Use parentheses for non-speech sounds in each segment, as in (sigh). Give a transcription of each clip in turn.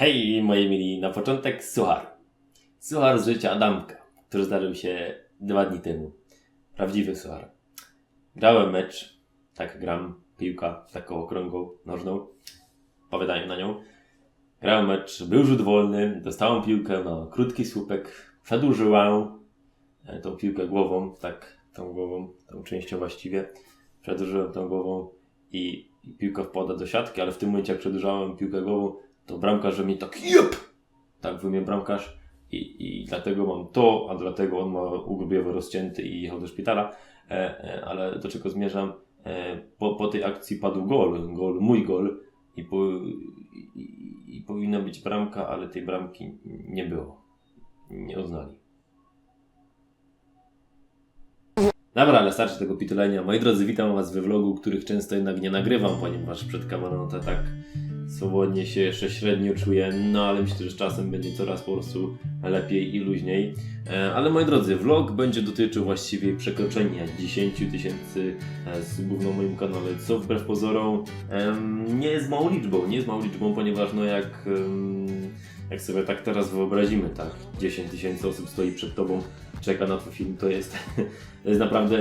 I moi mili, na początek suchar. Suchar z życia Adamka, który zdarzył się dwa dni temu. Prawdziwy suchar. Grałem mecz, tak gram, piłka taką okrągłą, nożną, po wydaniu na nią. Grałem mecz, był rzut wolny, dostałem piłkę na krótki słupek, przedłużyłem e, tą piłkę głową, tak, tą głową, tą częścią właściwie. Przedłużyłem tą głową i, i piłka wpada do siatki, ale w tym momencie jak przedłużałem piłkę głową, to bramkarz mi tak jep! Tak wymie bramkarz i, i dlatego mam to, a dlatego on ma ugrubiewo rozcięty i jechał do szpitala. E, e, ale do czego zmierzam? E, po, po tej akcji padł gol, gol, mój gol i, po, i, i powinna być bramka, ale tej bramki nie było. Nie uznali. Dobra, ale starczy tego pitolenia. Moi drodzy, witam Was we vlogu, których często jednak nie nagrywam, ponieważ przed kamerą to tak swobodnie się jeszcze średnio czuję, no ale myślę, że z czasem będzie coraz po prostu lepiej i luźniej. E, Ale moi drodzy, vlog będzie dotyczył właściwie przekroczenia 10 tysięcy e, subów na moim kanale, co wbrew pozorom nie jest małą liczbą, nie jest małą liczbą, ponieważ no jak, jak sobie tak teraz wyobrazimy, tak, 10 tysięcy osób stoi przed Tobą, czeka na Twój film, to jest, (laughs) to jest naprawdę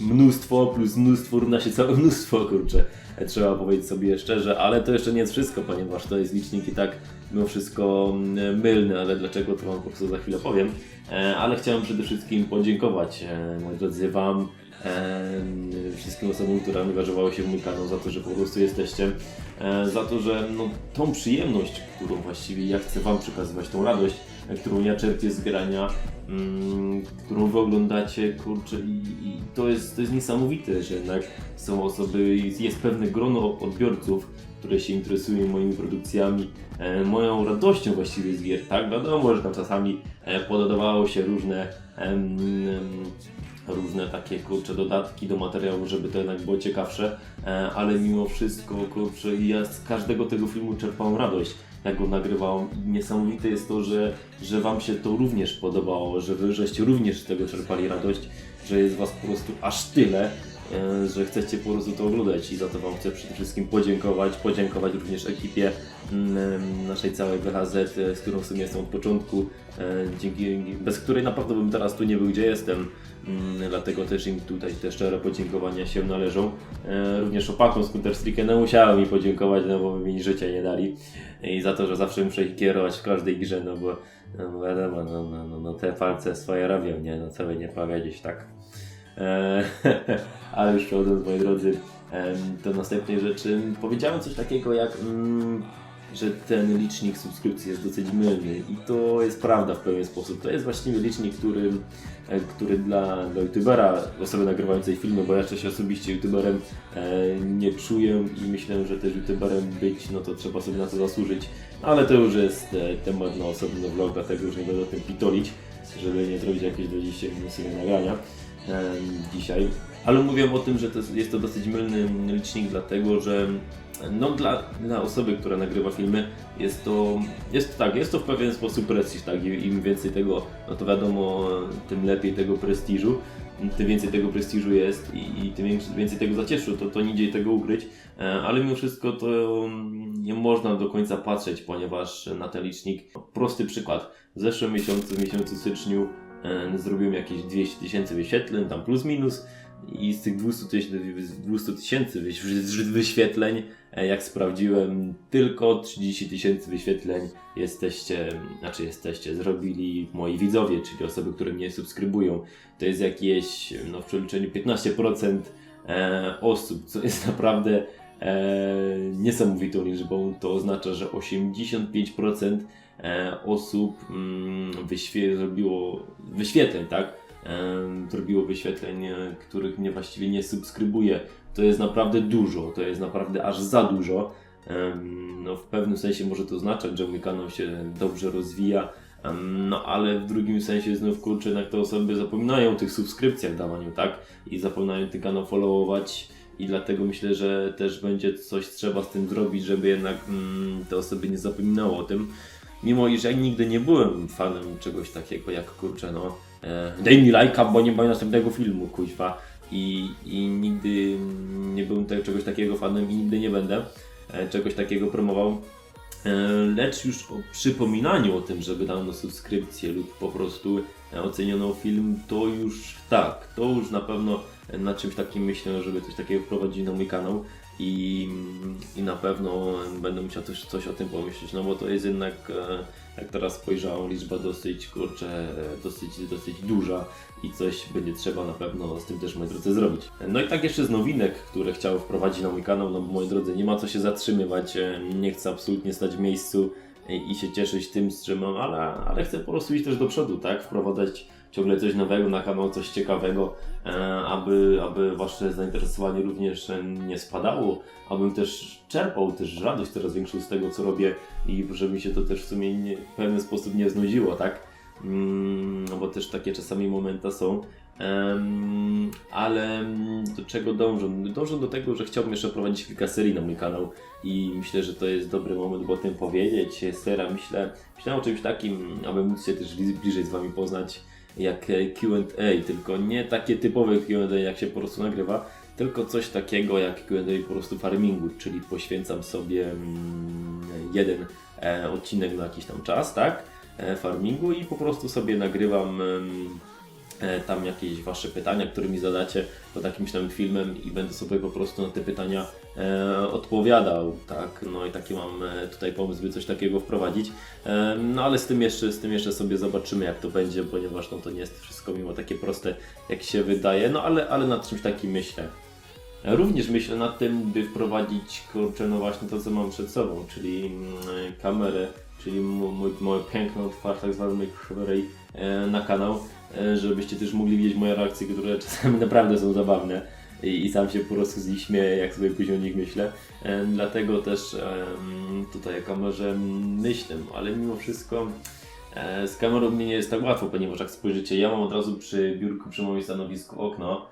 mnóstwo plus mnóstwo równa się całe mnóstwo, kurczę, e, trzeba powiedzieć sobie szczerze, ale to jeszcze nie jest wszystko, ponieważ to jest licznik i tak mimo wszystko mm, mylny, ale dlaczego to Wam po prostu za chwilę powiem. E, Ale chciałem przede wszystkim podziękować, e, moi drodzy, Wam, e, wszystkim osobom, które angażowały się w mój kanał, za to, że po prostu jesteście, za to, że no, tą przyjemność, którą właściwie ja chcę Wam przekazywać, tą radość, e, którą ja czerpię z grania, mm, którą Wy oglądacie, kurczę, i, i to, jest, to jest niesamowite, że jednak są osoby, jest, pewne grono odbiorców, które się interesują moimi produkcjami, e, moją radością właściwie z gier, tak? Wiadomo, że tam czasami e, się różne em, em, różne takie kurcze dodatki do materiału, żeby to jednak było ciekawsze, e, ale mimo wszystko kurczę ja z każdego tego filmu czerpałem radość, jak go nagrywałem. Niesamowite jest to, że, że Wam się to również podobało, że Wy żeście również z tego czerpali radość, że jest Was po prostu aż tyle, e, że chcecie po prostu to oglądać i za to Wam chcę przede wszystkim podziękować, podziękować również ekipie mm, naszej całej BHZ, e, z którą w sumie jestem od początku, dzięki, bez której naprawdę bym teraz tu nie był, gdzie jestem, dlatego też im tutaj te szczere podziękowania się należą. E, Również opakom z Counter-Strike'a no musiałem mi podziękować, no bo mi życia nie dali i za to, że zawsze muszę ich kierować w każdej grze, no bo no wiadomo, no, no, no, no te palce swoje robią, nie? No co by nie powiedzieć, tak. E, (laughs) ale już przechodząc, moi drodzy, do następnej rzeczy, powiedziałem coś takiego jak, mm, że ten licznik subskrypcji jest dosyć mylny i to jest prawda w pewien sposób. To jest właściwie licznik, który, e, który dla, dla youtubera, osoby nagrywającej filmy, bo ja jeszcze się osobiście youtuberem e, nie czuję i myślę, że też youtuberem być, no to trzeba sobie na to zasłużyć. Ale to już jest e, temat na osobny vlog, dlatego już nie będę o tym pitolić, żeby nie zrobić jakieś 20 minut nagrania em, dzisiaj. Ale mówiłem o tym, że to jest, jest to dosyć mylny licznik, dlatego że no, dla, dla osoby, która nagrywa filmy, jest to, jest tak, jest to w pewien sposób prestiż, tak, I im więcej tego, no to wiadomo, tym lepiej tego prestiżu, tym więcej tego prestiżu jest i, i tym więcej, tego zacieszu, to, to nie idzie tego ukryć, E, ale mimo wszystko to nie można do końca patrzeć, ponieważ na ten licznik, prosty przykład, w zeszłym miesiącu, w miesiącu styczniu e, zrobiłem jakieś 200 tysięcy wyświetleń, tam plus minus, i z tych 200 tysięcy 200 tysięcy wyś- wyświetleń, e, jak sprawdziłem, tylko 30 tysięcy wyświetleń jesteście, znaczy jesteście, zrobili moi widzowie, czyli osoby, które mnie subskrybują. To jest jakieś, no w przeliczeniu 15% e, osób, co jest (laughs) naprawdę e, niesamowitą liczbą. To oznacza, że 85% e, osób mm, wyświe- zrobiło wyświetleń, tak? Zrobiło wyświetleń, których mnie właściwie nie subskrybuje. To jest naprawdę dużo, to jest naprawdę aż za dużo. No, w pewnym sensie może to oznaczać, że mój kanał się dobrze rozwija, no ale w drugim sensie znów kurczę, jednak te osoby zapominają o tych subskrypcjach dawaniu, tak? I zapominają ten kanał followować i dlatego myślę, że też będzie coś trzeba z tym zrobić, żeby jednak mm, te osoby nie zapominały o tym. Mimo iż ja nigdy nie byłem fanem czegoś takiego jak kurczę, no daj mi lajka, bo nie ma następnego filmu, kuźwa. I, I nigdy nie byłem te, czegoś takiego fanem i nigdy nie będę e, czegoś takiego promował. E, Lecz już o przypominaniu o tym, żeby dano subskrypcję lub po prostu e, oceniono film, to już tak, to już na pewno e, nad czymś takim myślę, żeby coś takiego wprowadzić na mój kanał i, i na pewno będę musiał też coś o tym pomyśleć, no bo to jest jednak, e, jak teraz spojrzałem, liczba dosyć, kurczę, e, dosyć, dosyć duża i coś będzie trzeba na pewno z tym też, moi drodzy, zrobić. No i tak jeszcze z nowinek, które chciałem wprowadzić na mój kanał, no bo moi drodzy, nie ma co się zatrzymywać, e, nie chcę absolutnie stać w miejscu i, i się cieszyć tym, z czym mam, ale, ale chcę po prostu iść też do przodu, tak, wprowadzać ciągle coś nowego na kanał, coś ciekawego, e, aby, aby wasze zainteresowanie również nie spadało, abym też czerpał też radość coraz większą z tego, co robię i żeby mi się to też w sumie nie, w pewien sposób nie znudziło, tak? Mm, no bo też takie czasami momenta są. Em, ale do czego dążę? Dążę do tego, że chciałbym jeszcze prowadzić kilka serii na mój kanał i myślę, że to jest dobry moment, by o tym powiedzieć. Sera, myślę, myślałem o czymś takim, aby móc się też bliżej z Wami poznać jak e, Q&A, tylko nie takie typowe Q&A, jak się po prostu nagrywa, tylko coś takiego jak Q&A po prostu farmingu, czyli poświęcam sobie mm, jeden e, odcinek na jakiś tam czas, tak? E, farmingu i po prostu sobie nagrywam tam jakieś wasze pytania, które mi zadacie pod jakimś tam filmem i będę sobie po prostu na te pytania e, odpowiadał, tak, no i taki mam e, tutaj pomysł, by coś takiego wprowadzić, e, no ale z tym jeszcze, z tym jeszcze sobie zobaczymy jak to będzie, ponieważ no to nie jest wszystko mimo takie proste jak się wydaje, no ale, ale nad czymś takim myślę. Również myślę nad tym, by wprowadzić kurczę, no właśnie to, co mam przed sobą, czyli mm, kamerę, czyli moje piękno twarz, tak zwanej e, na kanał, e, żebyście też mogli widzieć moje reakcje, które (laughs) czasami naprawdę są zabawne i, sam się po prostu z nich śmieję, jak sobie później o nich myślę. E, dlatego też em, tutaj o kamerze myślę, ale mimo wszystko e, z kamerą mnie nie jest tak łatwo, ponieważ jak spojrzycie, ja mam od razu przy biurku, przy moim stanowisku okno,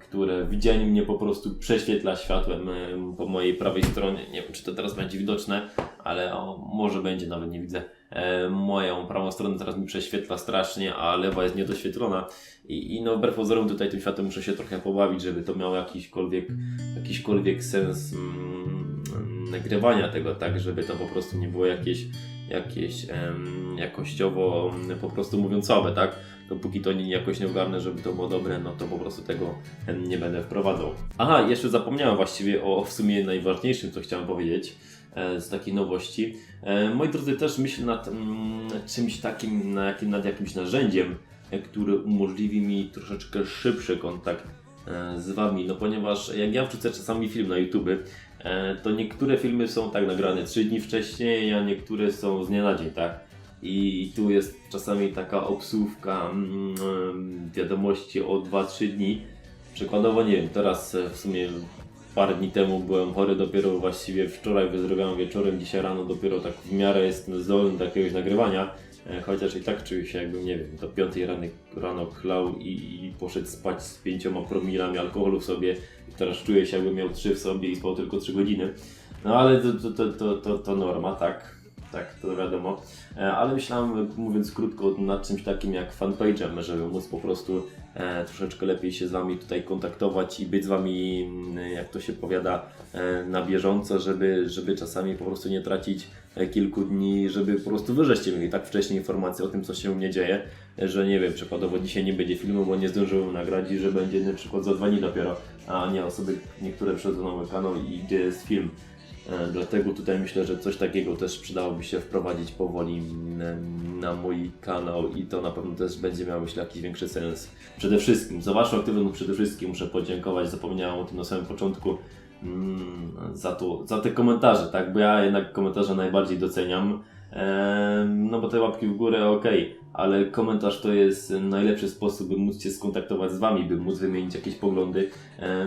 które widzianie mnie po prostu prześwietla światłem em, po mojej prawej stronie. Nie wiem, czy to teraz będzie widoczne, ale o, może będzie, nawet nie widzę. E, moją prawą stronę teraz mi prześwietla strasznie, a lewa jest niedoświetlona. I, I no wbrew pozorom tutaj tym światłem muszę się trochę pobawić, żeby to miało jakiśkolwiek, jakiśkolwiek sens mm, nagrywania tego, tak, żeby to po prostu nie było jakieś, jakieś em, jakościowo mm, po prostu mówiąc słabe, tak? Dopóki to nie, jakoś nie ogarnę, żeby to było dobre, no to po prostu tego nie będę wprowadzał. Aha, jeszcze zapomniałem właściwie o w sumie najważniejszym, co chciałem powiedzieć z takiej nowości. E, moi drodzy, też myślę nad mm, czymś takim, na jakim, nad jakimś narzędziem, e, które umożliwi mi troszeczkę szybszy kontakt e, z Wami, no ponieważ jak ja wrzucę czasami film na YouTube, e, to niektóre filmy są tak nagrane 3 dni wcześniej, a niektóre są z dnia na dzień, tak? I tu jest czasami taka obsłówka mm, em, wiadomości o 2-3 dni. Przykładowo, nie wiem, teraz e, w sumie parę dni temu byłem chory, dopiero właściwie wczoraj wyzdrowiałem wieczorem, dzisiaj rano dopiero tak w miarę jestem zdolny do jakiegoś nagrywania. E, Chociaż i tak czuję się jakbym, nie wiem, do 5 rano, rano chlał i, i poszedł spać z 5 promilami alkoholu w sobie. Teraz czuję się jakbym miał 3 w sobie i spał tylko 3 godziny. No ale to, to, to, to, to norma, tak. Tak, to wiadomo. E, Ale myślałem, mówiąc krótko, nad czymś takim jak fanpage'em, żeby móc po prostu e, troszeczkę lepiej się z Wami tutaj kontaktować i być z Wami, mm, jak to się powiada, e, na bieżąco, żeby, żeby czasami po prostu nie tracić kilku dni, żeby po prostu wy żeście mieli tak wcześnie informacje o tym, co się mnie dzieje, że nie wiem, przykładowo dzisiaj nie będzie filmu, bo nie zdążyłem nagrać i że będzie na przykład za dwa dni dopiero, a nie osoby niektóre przychodzą na mój kanał i gdzie jest film. E, Dlatego tutaj myślę, że coś takiego też przydałoby się wprowadzić powoli mm, na mój kanał i to na pewno też będzie miało myślę jakiś większy sens. Przede wszystkim, za Waszą aktywność przede wszystkim muszę podziękować, zapomniałem o tym na samym początku, mm, za, to, za te komentarze, tak, bo ja jednak komentarze najbardziej doceniam. No bo te łapki w górę ok, ale komentarz to jest najlepszy sposób, by móc się skontaktować z Wami, by móc wymienić jakieś poglądy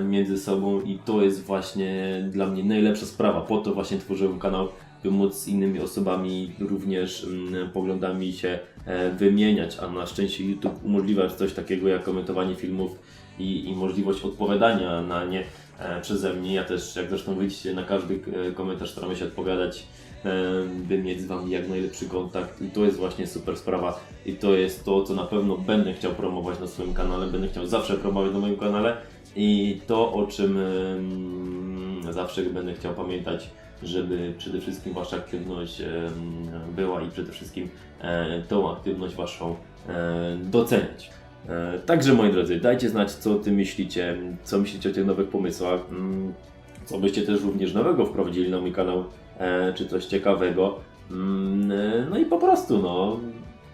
między sobą i to jest właśnie dla mnie najlepsza sprawa. Po to właśnie tworzyłem kanał, by móc z innymi osobami również mm, poglądami się e, wymieniać, a na szczęście YouTube umożliwia coś takiego jak komentowanie filmów i, i możliwość odpowiadania na nie e, przeze mnie. Ja też, jak zresztą widzicie, na każdy e, komentarz staramy się odpowiadać, by mieć z Wami jak najlepszy kontakt. I to jest właśnie super sprawa. I to jest to, co na pewno będę chciał promować na swoim kanale, będę chciał zawsze promować na moim kanale. I to, o czym zawsze będę chciał pamiętać, żeby przede wszystkim Wasza aktywność była i przede wszystkim e, tą aktywność Waszą e, doceniać. E, Także moi drodzy, dajcie znać co o tym myślicie, co myślicie o tych nowych pomysłach, mm, co byście też również nowego wprowadzili na mój kanał, czy coś ciekawego. Mm, e, No i po prostu no,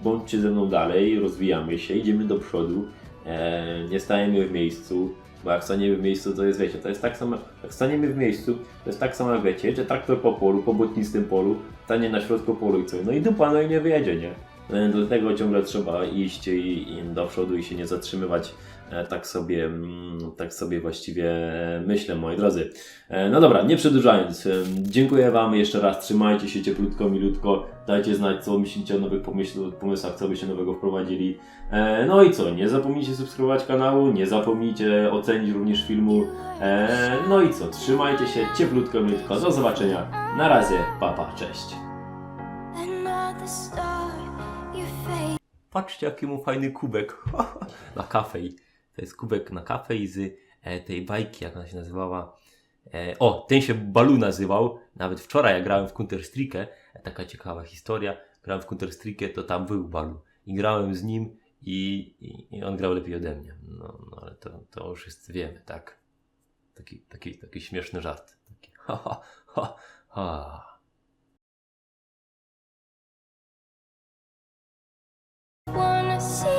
bądźcie ze mną dalej, rozwijamy się, idziemy do przodu, e, nie stajemy w miejscu, bo jak staniemy w miejscu, to jest, wiecie, to jest tak samo, jak staniemy w miejscu, to jest tak samo wiecie, jedzie traktor po polu, po błotnistym polu, stanie na środku polu i co, no i dupa, no i nie wyjedzie, nie? E, Dlatego ciągle trzeba iść i, i do przodu i się nie zatrzymywać. E, Tak sobie, mm, tak sobie właściwie myślę, moi drodzy. E, No dobra, nie przedłużając, e, dziękuję Wam jeszcze raz, trzymajcie się cieplutko, milutko, dajcie znać, co myślicie o nowych pomysł, pomysłach, co byście nowego wprowadzili. No i co, nie zapomnijcie subskrybować kanału, nie zapomnijcie ocenić również filmu. No i co, trzymajcie się cieplutko, milutko, do zobaczenia, na razie, papa, cześć. Your face. Patrzcie, jaki mu fajny kubek. (laughs) na kafej. E, to jest kubek na kawę i z e, tej bajki, jak ona się nazywała. E, o, ten się Balu nazywał. Nawet wczoraj ja grałem w Counter Strike. Taka ciekawa historia. Grałem w Counter Strike, to tam był Balu. I grałem z nim i, i, i on grał lepiej ode mnie. No, no ale to, to już wszyscy wiemy, tak? Taki, taki, taki śmieszny żart. Taki, ha, ha, ha, ha. wanna see